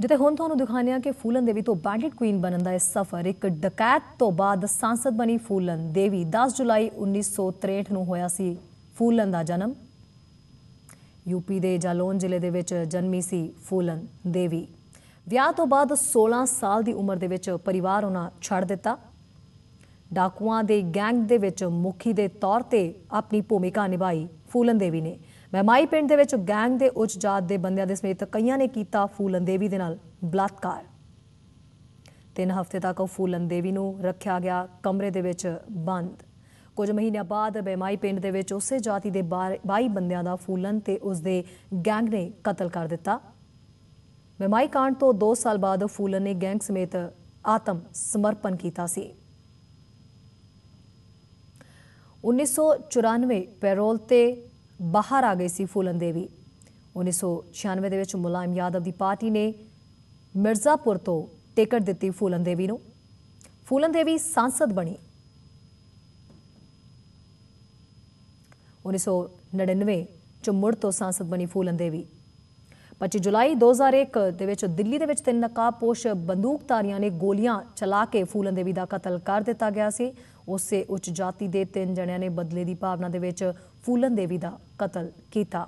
ਜਿੱਥੇ ਹੁਣ ਤੁਹਾਨੂੰ ਦਿਖਾਉਂਦੇ ਹਾਂ ਕਿ ਫੂਲਨ ਦੇਵੀ ਤੋਂ ਬੈਂਡਿਟ ਕੁਈਨ ਬਣਨ ਦਾ ਇਹ ਸਫ਼ਰ ਇੱਕ ਡਕੈਤ ਤੋਂ ਬਾਅਦ ਸੰਸਦ ਬਣੀ ਫੂਲਨ ਦੇਵੀ। 10 ਜੁਲਾਈ 1963 ਨੂੰ ਹੋਇਆ ਸੀ ਫੂਲਨ ਦਾ ਜਨਮ। ਯੂਪੀ ਦੇ ਜਾਲੌਨ ਜ਼ਿਲ੍ਹੇ ਦੇ ਵਿੱਚ ਜਨਮੀ ਸੀ ਫੂਲਨ ਦੇਵੀ। ਵਿਆਹ ਤੋਂ ਬਾਅਦ 16 ਸਾਲ ਦੀ ਉਮਰ ਦੇ ਵਿੱਚ ਪਰਿਵਾਰ ਉਹਨਾਂ ਛੱਡ ਦਿੱਤਾ। ਡਾਕੂਆਂ ਦੇ ਗੈਂਗ ਦੇ ਵਿੱਚ ਮੁਖੀ ਦੇ ਤੌਰ ਤੇ ਆਪਣੀ ਭੂਮਿਕਾ ਨਿਭਾਈ ਫੂਲਨ ਦੇਵੀ ਨੇ। ਮਹਿਮਾਈ ਪਿੰਡ ਦੇ ਵਿੱਚ ਗੈਂਗ ਦੇ ਉੱਚ ਜਾਤ ਦੇ ਬੰਦਿਆਂ ਦੇ ਸਮੇਤ ਕਈਆਂ ਨੇ ਕੀਤਾ ਫੂਲਨ ਦੇਵੀ ਦੇ ਨਾਲ ਬਲਾਤਕਾਰ। ਤਿੰਨ ਹਫ਼ਤੇ ਤੱਕ ਉਹ ਫੂਲਨ ਦੇਵੀ ਨੂੰ ਰੱਖਿਆ ਗਿਆ ਕਮਰੇ ਦੇ ਵਿੱਚ ਬੰਦ। ਕੁਝ ਮਹੀਨਿਆਂ ਬਾਅਦ ਮਹਿਮਾਈ ਪਿੰਡ ਦੇ ਵਿੱਚ ਉਸੇ ਜਾਤੀ ਦੇ 22 ਬੰਦਿਆਂ ਦਾ ਫੂਲਨ ਤੇ ਉਸ ਦੇ ਗੈਂਗ ਨੇ ਕਤਲ ਕਰ ਦਿੱਤਾ। ਮਹਿਮਾਈ ਕਾਂਡ ਤੋਂ 2 ਸਾਲ ਬਾਅਦ ਫੂਲਨ ਨੇ ਗੈਂਗ ਸਮੇਤ ਆਤਮ ਸਮਰਪਣ ਕੀਤਾ ਸੀ। 1994 ਪੈਰੋਲ ਤੇ ਬਾਹਰ ਆ ਗਈ ਸੀ ਫੂਲਨ ਦੇਵੀ 1996 ਦੇ ਵਿੱਚ ਮੁਲਾਇਮ ਯਾਦਵ ਦੀ ਪਾਰਟੀ ਨੇ ਮਿਰਜ਼ਾਪੁਰ ਤੋਂ ਟਿਕਟ ਦਿੱਤੀ ਫੂਲਨ ਦੇਵੀ ਨੂੰ। ਫੂਲਨ ਦੇਵੀ ਸੰਸਦ ਬਣੀ। 1999 ਚ ਮੁੜ ਤੋਂ ਸੰਸਦ ਬਣੀ ਫੂਲਨ ਦੇਵੀ 25 ਜੁਲਾਈ 2001 ਦੇ ਵਿੱਚ ਦਿੱਲੀ ਦੇ ਵਿੱਚ ਤਿੰਨ ਨਕਾਬਪੋਸ਼ ਬੰਦੂਕਧਾਰੀਆਂ ਨੇ ਗੋਲੀਆਂ ਚਲਾ ਕੇ ਫੂਲਨ ਦੇਵੀ ਦਾ ਕਤਲ ਕਰ ਦਿੱਤਾ ਗਿਆ ਸੀ। ਉਸੇ ਉੱਚ ਜਾਤੀ ਦੇ ਤਿੰਨ ਜਣਿਆਂ ਨੇ ਬਦਲੇ ਦੀ ਭਾਵਨਾ ਦੇ ਵਿੱਚ ਫੂਲਨ ਦੇਵੀ ਦਾ ਕਤਲ ਕੀਤਾ।